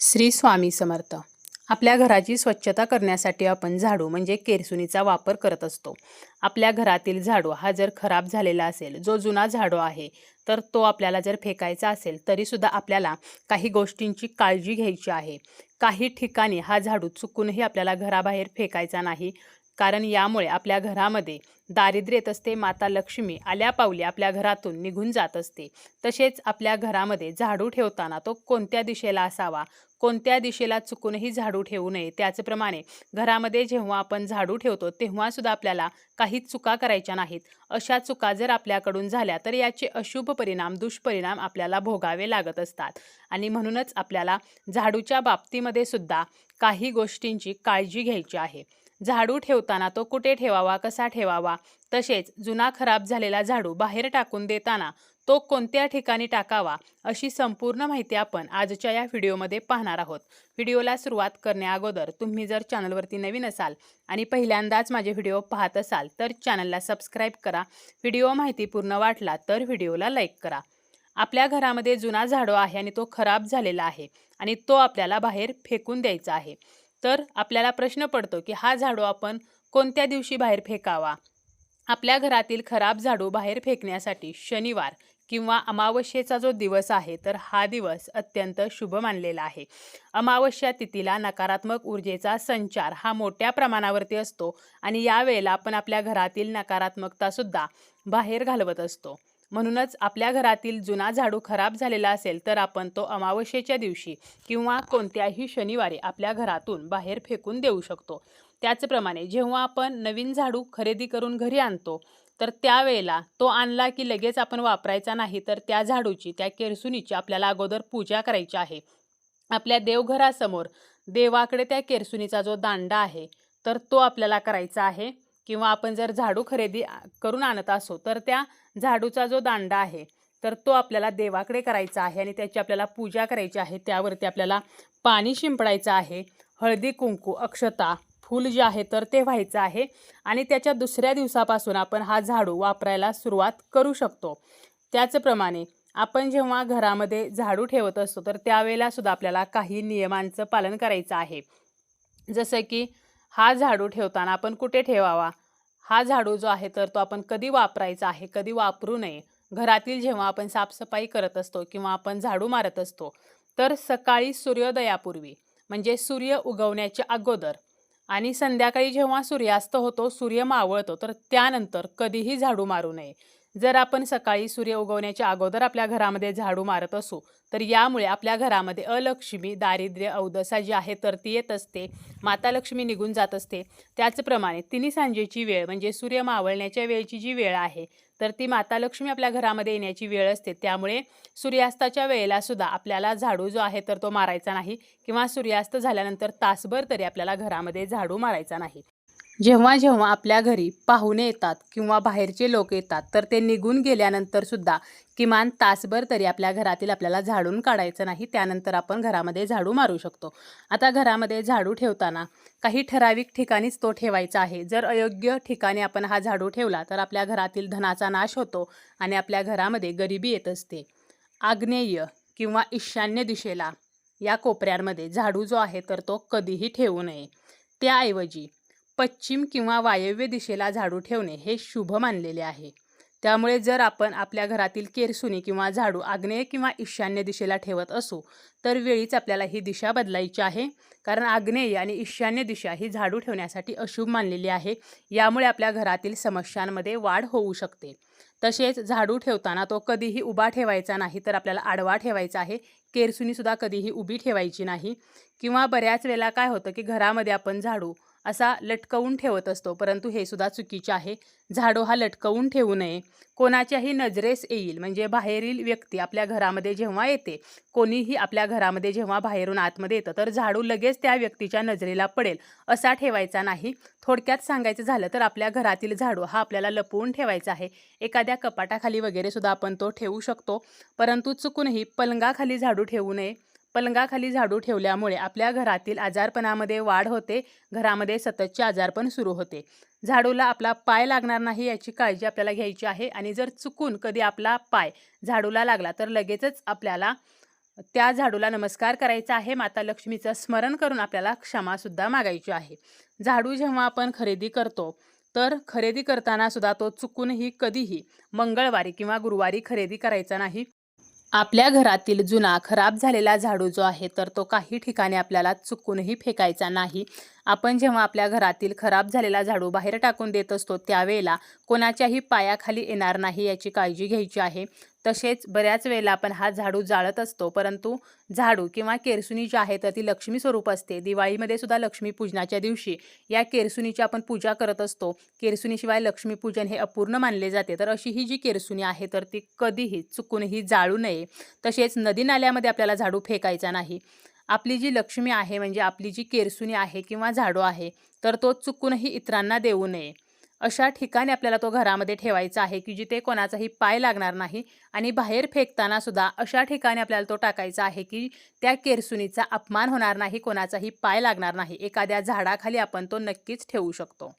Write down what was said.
श्री स्वामी समर्थ. आपल्या घराची स्वच्छता करण्यासाठी आपण झाडू म्हणजे केरसुनीचा वापर करत असतो. आपल्या घरातील झाडू हा जर खराब झालेला असेल जो जुना झाडू आहे तर तो आपल्याला जर फेकायचा असेल तरीसुद्धा आपल्याला काही गोष्टींची काळजी घ्यायची आहे. काही ठिकाणी हा झाडू चुकूनही आपल्याला घराबाहेर फेकायचा नाही. कारण यामुळे आपल्या घरामध्ये दारिद्र्य येत असते माता लक्ष्मी आल्या पावली आपल्या घरातून निघून जात असते. तसेच आपल्या घरामध्ये झाडू ठेवताना तो कोणत्या दिशेला असावा कोणत्या दिशेला चुकूनही झाडू ठेवू नये त्याचप्रमाणे घरामध्ये जेव्हा आपण झाडू ठेवतो तेव्हा सुद्धा आपल्याला काही चुका करायच्या नाहीत. अशा चुका जर आपल्याकडून झाल्या तर याचे अशुभ परिणाम दुष्परिणाम आपल्याला भोगावे लागत असतात. आणि म्हणूनच आपल्याला झाडूच्या बाबतीमध्ये सुद्धा काही गोष्टींची काळजी घ्यायची आहे. झाडू ठेवताना तो कुठे ठेवावा कसा ठेवावा? तसेच जुना खराब झालेला झाडू बाहेर टाकून देताना तो कोणत्या ठिकाणी टाकावा अशी संपूर्ण माहिती आपण आजच्या या व्हिडिओमध्ये पाहणार आहोत. व्हिडिओला सुरुवात करण्याअगोदर तुम्ही जर चॅनलवरती नवीन असाल आणि पहिल्यांदाच माझे व्हिडिओ पाहत असाल तर चॅनलला सबस्क्राईब करा. व्हिडिओ माहितीपूर्ण वाटला तर व्हिडिओला लाईक करा. आपल्या घरामध्ये जुना झाडू आहे आणि तो खराब झालेला आहे आणि तो आपल्याला बाहेर फेकून द्यायचा आहे. तर आपल्याला प्रश्न पडतो की हा झाडू आपण कोणत्या दिवशी बाहेर फेकावा? आपल्या घरातील खराब झाडू बाहेर फेकण्यासाठी शनिवार किंवा अमावस्येचा जो दिवस आहे तर हा दिवस अत्यंत शुभ मानलेला आहे. अमावस्या तिथीला नकारात्मक ऊर्जेचा संचार हा मोठ्या प्रमाणावरती असतो आणि यावेळेला आपण आपल्या घरातील नकारात्मकतासुद्धा बाहेर घालवत असतो. म्हणूनच आपल्या घरातील जुना झाडू खराब झालेला असेल तर आपण तो अमावस्येच्या दिवशी किंवा कोणत्याही शनिवारी आपल्या घरातून बाहेर फेकून देऊ शकतो. त्याचप्रमाणे जेव्हा आपण नवीन झाडू खरेदी करून घरी आणतो तर त्यावेळेला तो आणला की लगेच आपण वापरायचा नाही तर त्या झाडूची त्या केरसुनीची आपल्याला अगोदर पूजा करायची आहे. आपल्या देवघरासमोर देवाकडे त्या केरसुनीचा जो दांडा आहे तर तो आपल्याला करायचा आहे. किंवा आपण जर झाडू खरेदी करून आणत असो तर त्या झाडूचा जो दांडा आहे तर तो आपल्याला देवाकडे करायचा आहे आणि त्याची आपल्याला पूजा करायची आहे. त्यावरती आपल्याला पाणी शिंपडायचं आहे हळदी कुंकू अक्षता फूल जे आहे तर ते व्हायचं आहे. आणि त्याच्या दुसऱ्या दिवसापासून आपण हा झाडू वापरायला सुरुवात करू शकतो. त्याचप्रमाणे आपण जेव्हा घरामध्ये झाडू ठेवत असतो तर त्यावेळेला सुद्धा आपल्याला काही नियमांचं पालन करायचं आहे. जसं की हा झाडू ठेवताना आपण कुठे ठेवावा? हा झाडू जो आहे तर तो आपण कधी वापरायचा आहे कधी वापरू नये? घरातील जेव्हा आपण साफसफाई करत असतो किंवा आपण झाडू मारत असतो तर सकाळी सूर्योदयापूर्वी म्हणजे सूर्य उगवण्याच्या अगोदर आणि संध्याकाळी जेव्हा सूर्यास्त होतो सूर्य मावळतो तर त्यानंतर कधीही झाडू मारू नये. जर आपण सकाळी सूर्य उगवण्याच्या अगोदर आपल्या घरामध्ये झाडू मारत असू तर यामुळे आपल्या घरामध्ये अलक्ष्मी दारिद्र्य अवदसा जी आहे तर ती येत असते माता लक्ष्मी निघून जात असते. त्याचप्रमाणे तिन्ही सांजेची वेळ म्हणजे सूर्य मावळण्याच्या वेळची जी वेळ आहे तर ती माता लक्ष्मी आपल्या घरामध्ये येण्याची वेळ असते. त्यामुळे सूर्यास्ताच्या वेळेला सुद्धा आपल्याला झाडू जो आहे तर तो मारायचा नाही किंवा सूर्यास्त झाल्यानंतर तासभर तरी आपल्याला घरामध्ये झाडू मारायचा नाही. जेव्हा जेव्हा आपल्या घरी पाहुणे येतात किंवा बाहेरचे लोक येतात तर ते निघून गेल्यानंतर सुद्धा किमान तासभर तरी आपल्या घरातील आपल्याला झाडून काढायचं नाही. त्यानंतर आपण घरामध्ये झाडू मारू शकतो. आता घरामध्ये झाडू ठेवताना काही ठराविक ठिकाणीच तो ठेवायचा आहे. जर अयोग्य ठिकाणी आपण हा झाडू ठेवला तर आपल्या घरातील धनाचा नाश होतो आणि आपल्या घरामध्ये गरिबी येत असते. आग्नेय किंवा ईशान्य दिशेला या कोपऱ्यांमध्ये झाडू जो आहे तर तो कधीही ठेवू नये. त्याऐवजी पश्चिम किंवा वायव्य दिशेला झाडू ठेवणे हे शुभ मानलेले आहे. त्यामुळे जर आपण आपल्या घरातील केरसुनी किंवा झाडू आग्नेय किंवा ईशान्य दिशेला ठेवत असू तर वेळीच आपल्याला ही दिशा बदलायची आहे. कारण आग्नेय आणि ईशान्य दिशा ही झाडू ठेवण्यासाठी अशुभ मानलेली आहे. यामुळे आपल्या घरातील समस्यांमध्ये वाढ होऊ शकते. तसेच झाडू ठेवताना तो कधीही उभा ठेवायचा नाही तर आपल्याला आडवा ठेवायचा आहे. केरसुनीसुद्धा कधीही उभी ठेवायची नाही. किंवा बऱ्याच वेळेला काय होतं की घरामध्ये आपण झाडू असा लटकवून ठेवत असतो. परंतु हे सुद्धा चुकीचे आहे. झाडू हा लटकवून ठेवू नये. कोणाच्याही नजरेस येईल. म्हणजे बाहेरील व्यक्ती आपल्या घरामध्ये जेव्हा येते कोणीही आपल्या घरामध्ये जेव्हा बाहेरून आतमध्ये येतं तर झाडू लगेच त्या व्यक्तीच्या नजरेला पडेल. असा ठेवायचा नाही. थोडक्यात सांगायचं झालं तर आपल्या घरातील झाडू हा आपल्याला लपवून ठेवायचा आहे. एखाद्या कपाटाखाली वगैरे सुद्धा आपण तो ठेवू शकतो. परंतु चुकूनही पलंगाखाली झाडू ठेवू नये. पलंगाखाली झाडू ठेवल्यामुळे आपल्या घरातील आजारपणामध्ये वाढ होते. घरामध्ये सततचे आजारपण सुरू होते. झाडूला आपला पाय लागणार नाही याची काळजी आपल्याला घ्यायची आहे आणि जर चुकून कधी आपला पाय झाडूला लागला तर लगेचच आपल्याला त्या झाडूला नमस्कार करायचा आहे. माता लक्ष्मीचं स्मरण करून आपल्याला क्षमासुद्धा मागायची आहे. झाडू जेव्हा आपण खरेदी करतो तर खरेदी करताना सुद्धा तो चुकूनही कधीही मंगळवारी किंवा गुरुवारी खरेदी करायचा नाही. आपल्या घरातील जुना खराब झालेला झाडू जो आहे तर तो काही ठिकाणी आपल्याला चुकूनही फेकायचा नाही. आपण जेव्हा आपल्या घरातील खराब झालेला झाडू बाहेर टाकून देत असतो त्यावेळेला कोणाच्याही पायाखाली येणार नाही याची काळजी घ्यायची आहे. तसेच बऱ्याच वेळेला आपण हा झाडू जाळत असतो परंतु झाडू किंवा केरसुनी जी आहे तर ती लक्ष्मी स्वरूप असते. दिवाळीमध्ये सुद्धा लक्ष्मी पूजनाच्या दिवशी या केरसुनीची आपण पूजा करत असतो. केरसुनीशिवाय लक्ष्मीपूजन हे अपूर्ण मानले जाते. तर अशी ही जी केरसुनी आहे तर ती कधीही चुकूनही जाळू नये. तसेच नदी नाल्यामध्ये आपल्याला झाडू फेकायचा नाही. आपली जी लक्ष्मी आहे म्हणजे आपली जी केरसुनी आहे किंवा झाडू आहे तर तो चुकूनही इतरांना देऊ नये. अशा ठिकाणी आपल्याला तो घरामध्ये ठेवायचा आहे की जिथे कोणाचाही पाय लागणार नाही आणि बाहेर फेकताना सुद्धा अशा ठिकाणी आपल्याला तो टाकायचा आहे की त्या केरसुनीचा अपमान होणार नाही कोणाचाही पाय लागणार नाही. एखाद्या झाडाखाली आपण तो नक्कीच ठेवू शकतो.